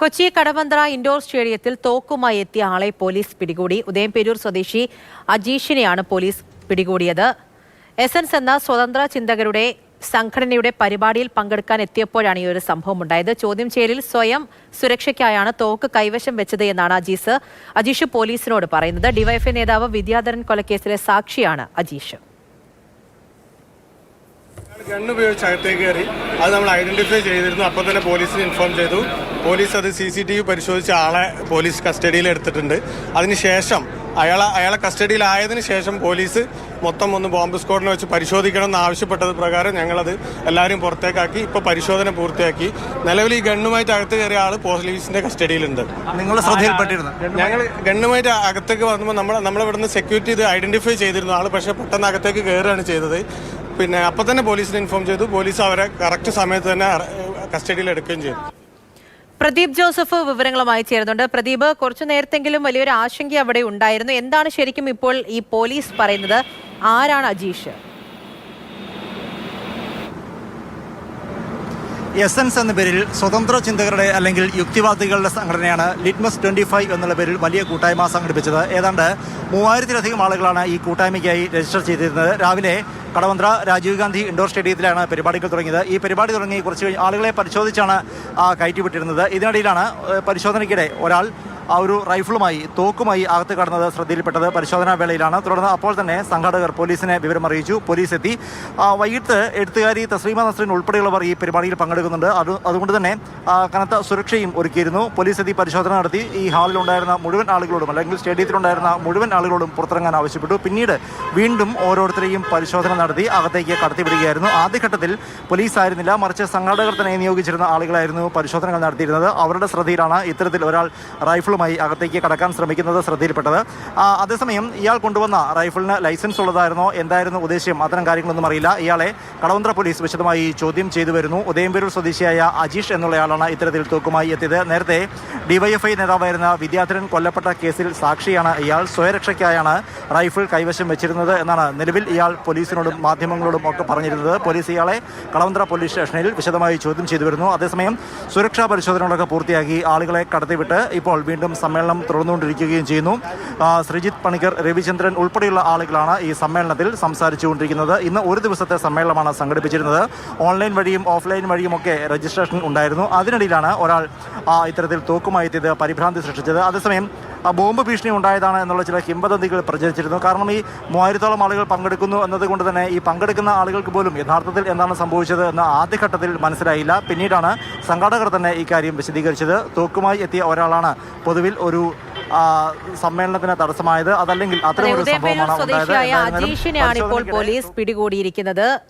Kochi Kadavanthra indoor സ്റ്റേഡിയത്തിൽ തോക്കുമായി എത്തിയ ആളെ പോലീസ് പിടികൂടി. ഉദയംപേരൂർ സ്വദേശി അജീഷിനെയാണ് പോലീസ് പിടികൂടിയത്. എസൻസ് എന്ന സ്വതന്ത്ര ചിന്തകരുടെ സംഘടനയുടെ പരിപാടിയിൽ പങ്കെടുക്കാൻ എത്തിയപ്പോഴാണ് ഈ ഒരു സംഭവം ഉണ്ടായത്. ചോദ്യം ചെയ്യലിൽ സ്വയം സുരക്ഷയ്ക്കായാണ് തോക്ക് കൈവശം വെച്ചത് എന്നാണ് അജീസ്. അജീഷ് പോലീസിനോട് പറയുന്നത്. ഡിവൈഎഫ്ഐ നേതാവ് വിദ്യാധരൻ കൊലക്കേസിലെ സാക്ഷിയാണ് അജീഷ്. ഗണ്ണ് ഉപയോഗിച്ച് അകത്തേക്ക് കയറി. അത് നമ്മൾ ഐഡന്റിഫൈ ചെയ്തിരുന്നു. അപ്പോൾ തന്നെ പോലീസിന് ഇൻഫോം ചെയ്തു. പോലീസ് അത് സി സി ടി വി പരിശോധിച്ച് ആളെ പോലീസ് കസ്റ്റഡിയിൽ എടുത്തിട്ടുണ്ട്. അതിനുശേഷം അയാളെ അയാളെ കസ്റ്റഡിയിലായതിനു ശേഷം പോലീസ് മൊത്തം ഒന്ന് ബോംബ് സ്ക്വാഡിനെ വെച്ച് പരിശോധിക്കണം എന്ന് ആവശ്യപ്പെട്ടത് പ്രകാരം ഞങ്ങളത് എല്ലാവരും പുറത്തേക്കാക്കി. ഇപ്പോൾ പരിശോധന പൂർത്തിയാക്കി. നിലവിൽ ഈ ഗണ്ണുമായിട്ട് അകത്ത് കയറിയ ആൾ പോലീസിന്റെ കസ്റ്റഡിയിലുണ്ട്. നിങ്ങളുടെ ശ്രദ്ധയിൽപ്പെട്ടിരുന്നു. ഞങ്ങൾ ഗണ്ണുമായിട്ട് അകത്തേക്ക് വന്നപ്പോൾ നമ്മൾ നമ്മളിവിടുന്ന് സെക്യൂരിറ്റി ഇത് ഐഡന്റിഫൈ ചെയ്തിരുന്ന ആൾ പക്ഷേ പെട്ടെന്ന് അകത്തേക്ക് കയറുകയാണ് ചെയ്തത്. പിന്നെ അപ്പം തന്നെ പോലീസിനെ ഇൻഫോം ചെയ്തു. പോലീസ് അവരെ കറക്റ്റ് സമയത്ത് തന്നെ കസ്റ്റഡിയിൽ എടുക്കുകയും ചെയ്തു. പ്രദീപ് ജോസഫ് വിവരങ്ങളുമായി ചേരുന്നുണ്ട്. പ്രദീപ് കുറച്ചു നേരത്തെങ്കിലും വലിയൊരു ആശങ്ക അവിടെ ഉണ്ടായിരുന്നു. എന്താണ് ശരിക്കും ഇപ്പോൾ ഈ പോലീസ് പറയുന്നത്? ആരാണ് അജീഷ്? എസൻസ് എന്ന പേരിൽ സ്വതന്ത്ര ചിന്തകരുടെ അല്ലെങ്കിൽ യുക്തിവാദികളുടെ സംഘടനയാണ് ലിറ്റ്മസ് ട്വന്റി ഫൈവ് എന്നുള്ള പേരിൽ വലിയ കൂട്ടായ്മ സംഘടിപ്പിച്ചത്. ഏതാണ്ട് മൂവായിരത്തിലധികം ആളുകളാണ് ഈ കൂട്ടായ്മയ്ക്കായി രജിസ്റ്റർ ചെയ്തിരുന്നത്. രാവിലെ കടവന്ത്ര രാജീവ് ഗാന്ധി ഇൻഡോർ സ്റ്റേഡിയത്തിലാണ് പരിപാടികൾ തുടങ്ങിയത്. ഈ പരിപാടി തുടങ്ങി കുറച്ച് ആളുകളെ പരിശോധിച്ചാണ് കയറ്റിവിട്ടിരുന്നത്. ഇതിനിടയിലാണ് പരിശോധനയ്ക്കിടെ ഒരാൾ ആ ഒരു റൈഫിളുമായി തോക്കുമായി അകത്ത് കടന്നത് ശ്രദ്ധയിൽപ്പെട്ടത് പരിശോധനാ വേളയിലാണ്. തുടർന്ന് അപ്പോൾ തന്നെ സംഘാടകർ പോലീസിനെ വിവരം അറിയിച്ചു. പോലീസ് എത്തി. വൈകിട്ട് എഴുത്തുകാരി തസ്ലീമ നസ്രീൻ ഉൾപ്പെടെയുള്ളവർ ഈ പരിപാടിയിൽ പങ്കെടുക്കുന്നുണ്ട്. അത് അതുകൊണ്ട് തന്നെ കനത്ത സുരക്ഷയും ഒരുക്കിയിരുന്നു. പോലീസ് എത്തി പരിശോധന നടത്തി. ഈ ഹാളിലുണ്ടായിരുന്ന മുഴുവൻ ആളുകളോടും അല്ലെങ്കിൽ സ്റ്റേഡിയത്തിലുണ്ടായിരുന്ന മുഴുവൻ ആളുകളോടും പുറത്തിറങ്ങാൻ ആവശ്യപ്പെട്ടു. പിന്നീട് വീണ്ടും ഓരോരുത്തരെയും പരിശോധന നടത്തി അകത്തേക്ക് കടത്തിവിടുകയായിരുന്നു. ആദ്യഘട്ടത്തിൽ പോലീസ് ആയിരുന്നില്ല. മറിച്ച് സംഘാടകർ തന്നെ നിയോഗിച്ചിരുന്ന ആളുകളായിരുന്നു പരിശോധനകൾ നടത്തിയിരുന്നത്. അവരുടെ ശ്രദ്ധയിലാണ് ഇത്തരത്തിൽ ഒരാൾ റൈഫിളുമായി അകത്തേക്ക് കടക്കാൻ ശ്രമിക്കുന്നത് ശ്രദ്ധയിൽപ്പെട്ടത്. അതേസമയം ഇയാൾ കൊണ്ടുവന്ന റൈഫിളിന് ലൈസൻസ് ഉള്ളതായിരുന്നോ? എന്തായിരുന്നു ഉദ്ദേശ്യം? അത്തരം കാര്യങ്ങളൊന്നും അറിയില്ല. ഇയാളെ കടവന്ത്ര പോലീസ് വിശദമായി ചോദ്യം ചെയ്തു വരുന്നു. ഉദയംപേരൂർ സ്വദേശിയായ അജീഷ് എന്നുള്ളയാളാണ് ഇത്തരത്തിൽ തൂക്കുമായി എത്തിയത്. നേരത്തെ ഡിവൈഎഫ്ഐ നേതാവായിരുന്ന വിദ്യാധരൻ കൊല്ലപ്പെട്ട കേസിൽ സാക്ഷിയാണ് ഇയാൾ. സ്വയരക്ഷയ്ക്കായാണ് റൈഫിൾ കൈവശം വെച്ചിരുന്നത് എന്നാണ് നിലവിൽ ഇയാൾ പോലീസിനോടും മാധ്യമങ്ങളോടും ഒക്കെ പറഞ്ഞിരുന്നത്. പോലീസ് ഇയാളെ കളവന്ത്ര പോലീസ് സ്റ്റേഷനിൽ വിശദമായി ചോദ്യം ചെയ്തു വരുന്നു. അതേസമയം സുരക്ഷാ പരിശോധനകളൊക്കെ പൂർത്തിയാക്കി ആളുകളെ കടത്തിവിട്ട് ഇപ്പോൾ വീണ്ടും സമ്മേളനം തുടർന്നുകൊണ്ടിരിക്കുകയും ചെയ്യുന്നു. ശ്രീജിത്ത് പണിക്കർ രവിചന്ദ്രൻ ഉൾപ്പെടെയുള്ള ആളുകളാണ് ഈ സമ്മേളനത്തിൽ സംസാരിച്ചുകൊണ്ടിരിക്കുന്നത്. ഇന്ന് ഒരു ദിവസത്തെ സമ്മേളനമാണ് സംഘടിപ്പിച്ചിരുന്നത്. ഓൺലൈൻ വഴിയും ഓഫ്ലൈൻ വഴിയും ഒക്കെ രജിസ്ട്രേഷൻ ഉണ്ടായിരുന്നു. അതിനിടയിലാണ് ഒരാൾ ഇത്തരത്തിൽ തോക്കുമായി എത്തിയത് പരിഭ്രാന്തി സൃഷ്ടിച്ചത്. അതേസമയം ബോംബ് ഭീഷണി ഉണ്ടായതാണ് എന്നുള്ള ചില കിംവദന്തികൾ പ്രചരിച്ചിരുന്നു. കാരണം ഈ മൂവായിരത്തോളം ആളുകൾ പങ്കെടുക്കുന്നു എന്നതുകൊണ്ട് തന്നെ ഈ പങ്കെടുക്കുന്ന ആളുകൾക്ക് പോലും യഥാർത്ഥത്തിൽ എന്താണ് സംഭവിച്ചത് എന്ന് ആദ്യഘട്ടത്തിൽ മനസ്സിലായില്ല. പിന്നീടാണ് സംഘാടകർ തന്നെ ഇക്കാര്യം വിശദീകരിച്ചത്. തോക്കുമായി എത്തിയ ഒരാളാണ് പൊതുവിൽ ഒരു സമ്മേളനത്തിന് തടസ്സമായത്. അതല്ലെങ്കിൽ അത്രയും സംഭവമാണ് ഉണ്ടായത്. അജീഷിനെയാണ് ഇപ്പോൾ പോലീസ് പിടികൂടിയിരിക്കുന്നത്.